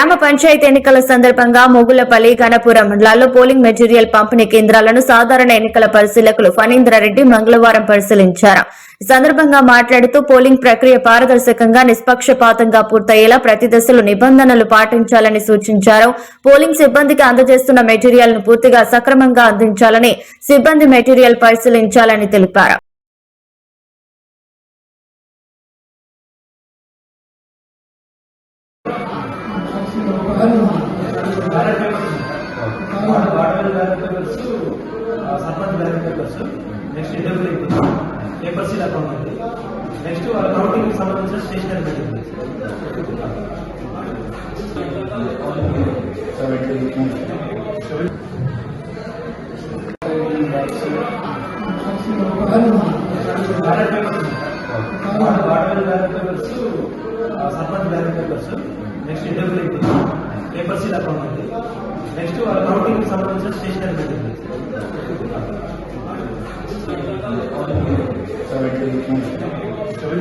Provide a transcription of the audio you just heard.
గ్రామ పంచాయతీ ఎన్నికల సందర్భంగా మొగులపల్లి గణపురం మండలాల్లో పోలింగ్ మెటీరియల్ పంపిణీ కేంద్రాలను సాధారణ ఎన్నికల పరిశీలకులు ఫణీంద్రారెడ్డి మంగళవారం పరిశీలించారు. ఈ సందర్భంగా మాట్లాడుతూ పోలింగ్ ప్రక్రియ పారదర్శకంగా నిష్పక్షపాతంగా పూర్తయ్యేలా ప్రతి దశలో నిబంధనలు పాటించాలని సూచించారు. పోలింగ్ సిబ్బందికి అందజేస్తున్న మెటీరియల్ను పూర్తిగా సక్రమంగా అందించాలని సిబ్బంది మెటీరియల్ పరిశీలించాలని తెలిపారు. water ballot papers sarpanch ballot papers next interview papers ఇలా ఉంది నెక్స్ట్ కౌంటింగ్ సంబంధించిన stationery material ballot papers water ballot papers sarpanch ballot papers next interview అయిపోతుంది పేపర్ సీల్ ఉంది నెక్స్ట్ కౌంటింగ్ సంబంధించిన స్టేషనరీ పెట్టింది Seven,